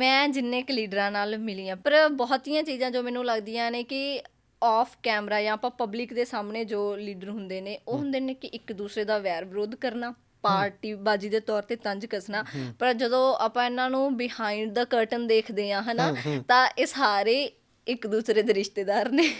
ਮੈਂ ਜਿੰਨੇ ਕੁ ਲੀਡਰਾਂ ਨਾਲ ਮਿਲੀ ਹਾਂ ਪਰ ਬਹੁਤੀਆਂ ਚੀਜ਼ਾਂ ਜੋ ਮੈਨੂੰ ਲੱਗਦੀਆਂ ਨੇ ਕਿ ਆਫ ਕੈਮਰਾ ਜਾਂ ਆਪਾਂ ਪਬਲਿਕ ਦੇ ਸਾਹਮਣੇ ਜੋ ਲੀਡਰ ਹੁੰਦੇ ਨੇ ਉਹ ਹੁੰਦੇ ਨੇ ਕਿ ਇੱਕ ਦੂਸਰੇ ਦਾ ਵੈਰ ਵਿਰੋਧ ਕਰਨਾ ਪਾਰਟੀ ਬਾਜੀ ਦੇ ਤੌਰ ਤੇ ਤੰਜ ਕੱਸਣਾ। ਪਰ ਜਦੋਂ ਆਪਾਂ ਇਹਨਾਂ ਨੂੰ ਬਿਹਾਈਂਡ ਦਾ ਕਰਟਨ ਦੇਖਦੇ ਆ ਹਨਾ ਤਾਂ ਇਹ ਸਾਰੇ ਇੱਕ ਦੂਸਰੇ ਦੇ ਰਿਸ਼ਤੇਦਾਰ ਨੇ।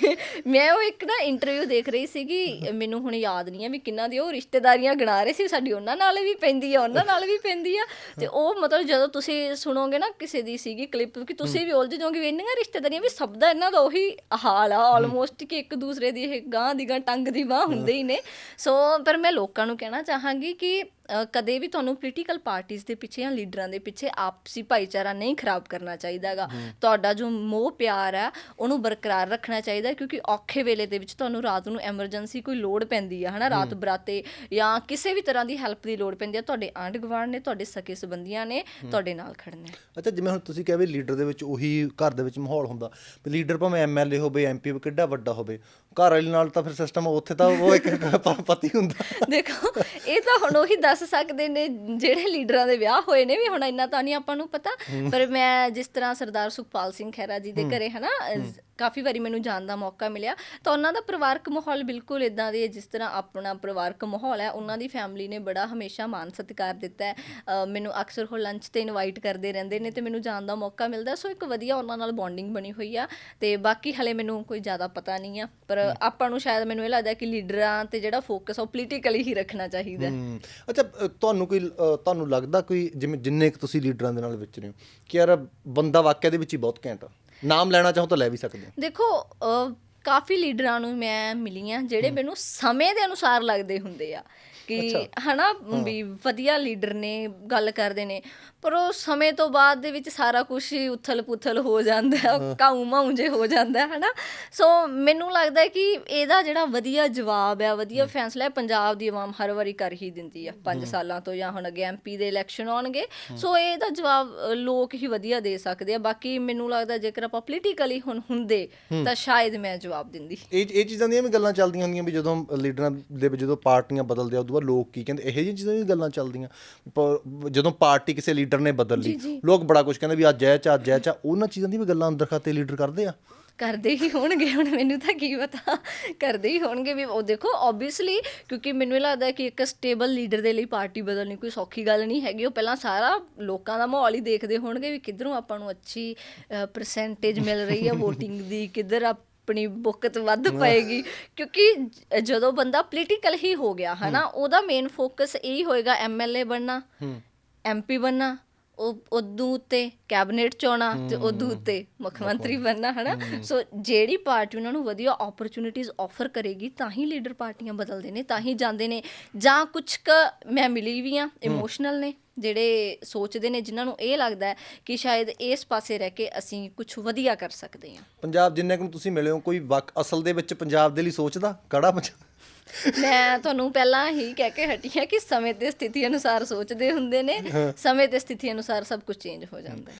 ਮੈਂ ਉਹ ਇੱਕ ਨਾ ਇੰਟਰਵਿਊ ਦੇਖ ਰਹੀ ਸੀਗੀ, ਮੈਨੂੰ ਹੁਣ ਯਾਦ ਨਹੀਂ ਆ ਵੀ ਕਿੰਨਾ ਦੀ, ਉਹ ਰਿਸ਼ਤੇਦਾਰੀਆਂ ਗਿਣਾ ਰਹੇ ਸੀ, ਸਾਡੀ ਉਹਨਾਂ ਨਾਲ ਵੀ ਪੈਂਦੀ ਆ, ਉਹਨਾਂ ਨਾਲ ਵੀ ਪੈਂਦੀ ਆ। ਤੇ ਉਹ ਮਤਲਬ ਜਦੋਂ ਤੁਸੀਂ ਸੁਣੋਗੇ ਨਾ ਕਿਸੇ ਦੀ ਸੀਗੀ ਕਲਿੱਪ ਕਿ ਤੁਸੀਂ ਵੀ ਉਲਝ ਜਾਓਗੇ ਵੀ ਇੰਨੀਆਂ ਰਿਸ਼ਤੇਦਾਰੀਆਂ ਵੀ ਸਭ ਦਾ ਇਹਨਾਂ ਦਾ ਉਹੀ ਹਾਲ ਆ ਆਲਮੋਸਟ ਕਿ ਇੱਕ ਦੂਸਰੇ ਦੀ ਇਹ ਗਾਂ ਦੀ ਗਾਂ ਟੰਗ ਦੀ ਬਾਹ ਹੁੰਦੇ ਹੀ ਨੇ। ਸੋ, ਪਰ ਮੈਂ ਲੋਕਾਂ ਨੂੰ ਕਹਿਣਾ ਚਾਹਾਂਗੀ ਕਿ ਅ, ਕਦੇ ਵੀ ਤੁਹਾਨੂੰ ਪੋਲੀਟੀਕਲ ਪਾਰਟੀਆਂ ਦੇ ਪਿੱਛੇ ਜਾਂ ਲੀਡਰਾਂ ਦੇ ਪਿੱਛੇ ਆਪਸੀ ਭਾਈਚਾਰਾ ਨਹੀਂ ਖਰਾਬ ਕਰਨਾ ਚਾਹੀਦਾਗਾ ਤੁਹਾਡਾ ਜੋ ਮੋਹ ਪਿਆਰ ਹੈ ਉਹਨੂੰ ਬਰਕਰਾਰ ਰੱਖਣਾ ਚਾਹੀਦਾ ਹੈ ਕਿਉਂਕਿ ਔਖੇ ਵੇਲੇ ਦੇ ਵਿੱਚ ਤੁਹਾਨੂੰ ਰਾਤ ਨੂੰ ਐਮਰਜੈਂਸੀ ਕੋਈ ਲੋੜ ਪੈਂਦੀ ਆ ਹਨਾ? ਰਾਤ ਬਰਾਤੇ ਜਾਂ ਕਿਸੇ ਵੀ ਤਰ੍ਹਾਂ ਦੀ ਹੈਲਪ ਦੀ ਲੋੜ ਪੈਂਦੀ ਆ ਤੁਹਾਡੇ ਆਂਢ ਗੁਆਂਢ ਨੇ ਤੁਹਾਡੇ ਸਕੇ ਸੰਬੰਧੀਆਂ ਨੇ ਤੁਹਾਡੇ ਨਾਲ ਖੜਨੇ ਅੱਛਾ ਜਿਵੇਂ ਹੁਣ ਤੁਸੀਂ ਕਿਹਾ ਵੀ ਲੀਡਰ ਦੇ ਵਿੱਚ ਉਹੀ ਘਰ ਦੇ ਵਿੱਚ ਮਾਹੌਲ ਹੁੰਦਾ ਵੀ ਲੀਡਰ ਭਾਵੇਂ ਐਮਐਲਏ ਹੋਵੇ ਐਮਪੀ ਹੋਵੇ ਕਿੱਡਾ ਵੱਡਾ ਹੋਵੇ ਘਰ ਵਾਲੀ ਨਾਲ ਤਾਂ ਫਿਰ ਸਿਸਟਮ ਉੱਥੇ ਤਾਂ ਉਹ ਇੱਕ ਪ- ਪਤੀ ਹੁੰਦਾ। ਦੇਖੋ ਇਹ ਤਾਂ ਹੁਣ ਉਹੀ ਦੱਸ ਸਕਦੇ ਨੇ ਜਿਹੜੇ ਲੀਡਰਾਂ ਦੇ ਵਿਆਹ ਹੋਏ ਨੇ ਵੀ ਹੁਣ ਇੰਨਾ ਤਾਂ ਨਹੀਂ ਆਪਾਂ ਨੂੰ ਪਤਾ ਪਰ ਮੈਂ ਜਿਸ ਤਰ੍ਹਾਂ ਸਰਦਾਰ ਸੁਖਪਾਲ ਸਿੰਘ ਖਹਿਰਾ ਜੀ ਦੇ ਘਰੇ ਹਨਾ ਕਾਫੀ ਵਾਰੀ ਮੈਨੂੰ ਜਾਣ ਦਾ ਮੌਕਾ ਮਿਲਿਆ। ਤਾਂ ਉਹਨਾਂ ਦਾ ਪਰਿਵਾਰਕ ਮਾਹੌਲ ਬਿਲਕੁਲ ਇਦਾਂ ਦੇ ਹੈ ਜਿਸ ਤਰ੍ਹਾਂ ਆਪਣਾ ਪਰਿਵਾਰਕ ਮਾਹੌਲ ਹੈ ਉਹਨਾਂ ਦੀ ਫੈਮਿਲੀ ਨੇ ਬੜਾ ਹਮੇਸ਼ਾ ਮਾਨ ਸਤਿਕਾਰ ਦਿੱਤਾ ਹੈ। ਮੈਨੂੰ ਅਕਸਰ ਉਹ ਲੰਚ ਤੇ ਇਨਵਾਈਟ ਕਰਦੇ ਰਹਿੰਦੇ ਨੇ ਤੇ ਮੈਨੂੰ ਜਾਣ ਦਾ ਮੌਕਾ ਮਿਲਦਾ ਸੋ ਇੱਕ ਵਧੀਆ ਉਹਨਾਂ ਨਾਲ ਬੌਂਡਿੰਗ ਬਣੀ ਹੋਈ ਆ ਤੇ ਬਾਕੀ ਹਲੇ ਮੈਨੂੰ ਕੋਈ ਜ਼ਿਆਦਾ ਪਤਾ ਨਹੀਂ ਆ। ਪਰ ਆਪਾਂ ਨੂੰ ਸ਼ਾਇਦ ਮੈਨੂੰ ਇਹ ਲੱਗਦਾ ਕਿ ਲੀਡਰਾਂ ਤੇ ਜਿਹੜਾ ਫੋਕਸ ਉਹ ਪੋਲੀਟੀਕਲੀ ਹੀ ਰੱਖਣਾ ਚਾਹੀਦਾ ਹੈ। ਅੱਛਾ ਅ, ਤੁਹਾਨੂੰ ਕੋਈ ਅ, ਤੁਹਾਨੂੰ ਲੱਗਦਾ ਕੋਈ ਜਿਵੇਂ ਜਿੰਨੇ ਕੁ ਤੁਸੀਂ ਲੀਡਰਾਂ ਦੇ ਨਾਲ ਵਿਚਰੇ ਹੋ ਕਿ ਯਾਰ ਬੰਦਾ ਵਾਕਿਆ ਦੇ ਵਿੱਚ ਹੀ ਬਹੁਤ ਘੈਂਟ ਆ? ਨਾਮ ਲੈਣਾ ਚਾਹੋ ਤਾਂ ਲੈ ਵੀ ਸਕਦੇ ਹੋ। ਦੇਖੋ ਅਹ, ਕਾਫੀ ਲੀਡਰਾਂ ਨੂੰ ਮੈਂ ਮਿਲੀ ਆ ਜਿਹੜੇ ਮੈਨੂੰ ਸਮੇਂ ਦੇ ਅਨੁਸਾਰ ਲੱਗਦੇ ਹੁੰਦੇ ਆ। ਕਿ ਹਨਾ ਵੀ ਵਧੀਆ ਲੀਡਰ ਨੇ ਗੱਲ ਕਰਦੇ ਨੇ। ਪਰ ਉਹ ਸਮੇਂ ਤੋਂ ਬਾਅਦ ਦੇ ਵਿੱਚ ਸਾਰਾ ਕੁਝ ਹੀ ਉਥਲ-ਪੁਥਲ ਹੋ ਜਾਂਦਾ ਹੈ ਕਾਉ ਮਾਉ ਜੇ ਹੋ ਜਾਂਦਾ ਹੈ ਹਨਾ। ਸੋ ਮੈਨੂੰ ਲੱਗਦਾ ਹੈ ਕਿ ਇਹਦਾ ਜਿਹੜਾ ਵਧੀਆ ਜਵਾਬ ਹੈ ਵਧੀਆ ਫੈਸਲਾ ਹੈ ਪੰਜਾਬ ਦੀ ਆਵਾਮ ਹਰ ਵਾਰੀ ਕਰ ਹੀ ਦਿੰਦੀ ਆ 5 ਸਾਲਾਂ ਤੋਂ ਜਾਂ ਹੁਣ ਅੱਗੇ ਐਮਪੀ ਦੇ ਇਲੈਕਸ਼ਨ ਆਉਣਗੇ। ਸੋ ਇਹਦਾ ਜਵਾਬ ਲੋਕ ਹੀ ਵਧੀਆ ਦੇ ਸਕਦੇ ਆ। ਬਾਕੀ ਮੈਨੂੰ ਲੱਗਦਾ ਜੇਕਰ ਆਪਾਂ ਪੋਲੀਟੀਕਲੀ ਹੁਣ ਹੁੰਦੇ ਤਾਂ ਸ਼ਾਇਦ ਮੈਂ ਜਵਾਬ ਦਿੰਦੀ। ਇਹ ਇਹ ਚੀਜ਼ਾਂ ਦੀਆਂ ਵੀ ਗੱਲਾਂ ਚੱਲਦੀਆਂ ਹੁੰਦੀਆਂ ਵੀ ਜਦੋਂ ਲੀਡਰਾਂ ਦੇ ਵਿੱਚ ਜਦੋਂ ਪਾਰਟੀਆਂ ਬਦਲਦੇ ਆ ਉਦੋਂ ਬਾਅਦ ਲੋਕ ਕੀ ਕਹਿੰਦੇ ਇਹੋ ਜਿਹੀਆਂ ਚੀਜ਼ਾਂ ਵੀ ਗੱਲਾਂ ਚੱਲਦੀਆਂ। ਜਦੋਂ ਪਾਰਟੀ ਕਿਸੇ ਲੀਡਰ ਨੇ ਬਦਲ ਲਈ ਲੋਕ ਬੜਾ ਕੁਝ ਕਹਿੰਦੇ ਵੀ ਅੱਜ ਐ ਚਾ ਅੱਜ ਐ ਚਾ ਉਹਨਾਂ ਚੀਜ਼ਾਂ ਦੀ ਵੀ ਗੱਲਾਂ ਅੰਦਰ ਖਾਤੇ ਲੀਡਰ ਕਰਦੇ ਆ। ਕਰਦੇ ਹੀ ਹੋਣਗੇ ਹੁਣ ਮੈਨੂੰ ਤਾਂ ਕੀ ਪਤਾ ਕਰਦੇ ਹੀ ਹੋਣਗੇ ਵੀ ਉਹ ਦੇਖੋ ਆਬਵੀਅਸਲੀ ਕਿਉਂਕਿ ਮੈਨੂੰ ਲੱਗਦਾ ਕਿ ਇੱਕ ਸਟੇਬਲ ਲੀਡਰ ਦੇ ਲਈ ਪਾਰਟੀ ਬਦਲਣੀ ਕੋਈ ਸੌਖੀ ਗੱਲ ਨਹੀਂ ਹੈਗੀ। ਉਹ ਪਹਿਲਾਂ ਸਾਰਾ ਲੋਕਾਂ ਦਾ ਮਾਹੌਲ ਹੀ ਦੇਖਦੇ ਹੋਣਗੇ ਵੀ ਕਿੱਧਰੋਂ ਆਪਾਂ ਨੂੰ ਅੱਛੀ ਪਰਸੈਂਟੇਜ ਮਿਲ ਰਹੀ ਹੈ VOTING ਦੀ ਕਿੱਧਰ ਆਪਣੀ ਬੁੱਕਤ ਵੱਧ ਪਏਗੀ। ਕਿਉਂਕਿ ਜਦੋਂ ਬੰਦਾ ਪੋਲੀਟੀਕਲ ਹੀ ਹੋ ਗਿਆ ਹਨਾ ਉਹਦਾ ਮੇਨ ਫੋਕਸ ਇਹੀ ਹੋਏਗਾ ਐਮਐਲਏ ਬਣਨਾ ਐਮਪੀ ਬਣਨਾ ਉਹ ਉਦੋਂ ਉੱਤੇ ਕੈਬਨਿਟ ਚੋਣਾ ਤੇ ਉਦੋਂ ਉੱਤੇ ਮੁੱਖ ਮੰਤਰੀ ਬਣਨਾ ਹਨਾ। ਸੋ ਜਿਹੜੀ ਪਾਰਟੀ ਉਹਨਾਂ ਨੂੰ ਵਧੀਆ ਓਪਰਚ्युनिटीज ਆਫਰ ਕਰੇਗੀ ਤਾਂ ਹੀ ਲੀਡਰ ਪਾਰਟੀਆਂ ਬਦਲਦੇ ਨੇ ਤਾਂ ਹੀ ਜਾਂਦੇ ਨੇ। ਜਾਂ ਕੁਝ ਕ ਮੈਂ ਮਿਲੀ ਵੀ ਆ ਇਮੋਸ਼ਨਲ ਨੇ। ਜਿਹੜੇ ਸੋਚਦੇ ਨੇ ਜਿਨ੍ਹਾਂ ਨੂੰ ਇਹ ਲੱਗਦਾ ਹੈ ਕਿ ਸ਼ਾਇਦ ਇਸ ਪਾਸੇ ਰਹਿ ਕੇ ਅਸੀਂ ਕੁਝ ਵਧੀਆ ਕਰ ਸਕਦੇ ਹਾਂ। ਪੰਜਾਬ ਜਿੰਨੇ ਕੁ ਨੂੰ ਤੁਸੀਂ ਮਿਲੇ ਹੋ ਕੋਈ ਵਕ ਅਸਲ ਦੇ ਵਿੱਚ ਪੰਜਾਬ ਦੇ ਲਈ ਸੋਚਦਾ? ਕੜਾ ਪੰਜਾਬ? ਮੈਂ ਤੁਹਾਨੂੰ ਪਹਿਲਾਂ ਹੀ ਕਹਿ ਕੇ ਹਟੀ ਹਾਂ ਕਿ ਸਮੇਂ ਤੇ ਸਥਿਤੀ ਅਨੁਸਾਰ ਸੋਚਦੇ ਹੁੰਦੇ ਨੇ। ਸਮੇਂ ਤੇ ਸਥਿਤੀ ਅਨੁਸਾਰ ਸਭ ਕੁਝ ਚੇਂਜ ਹੋ ਜਾਂਦਾ ਹੈ।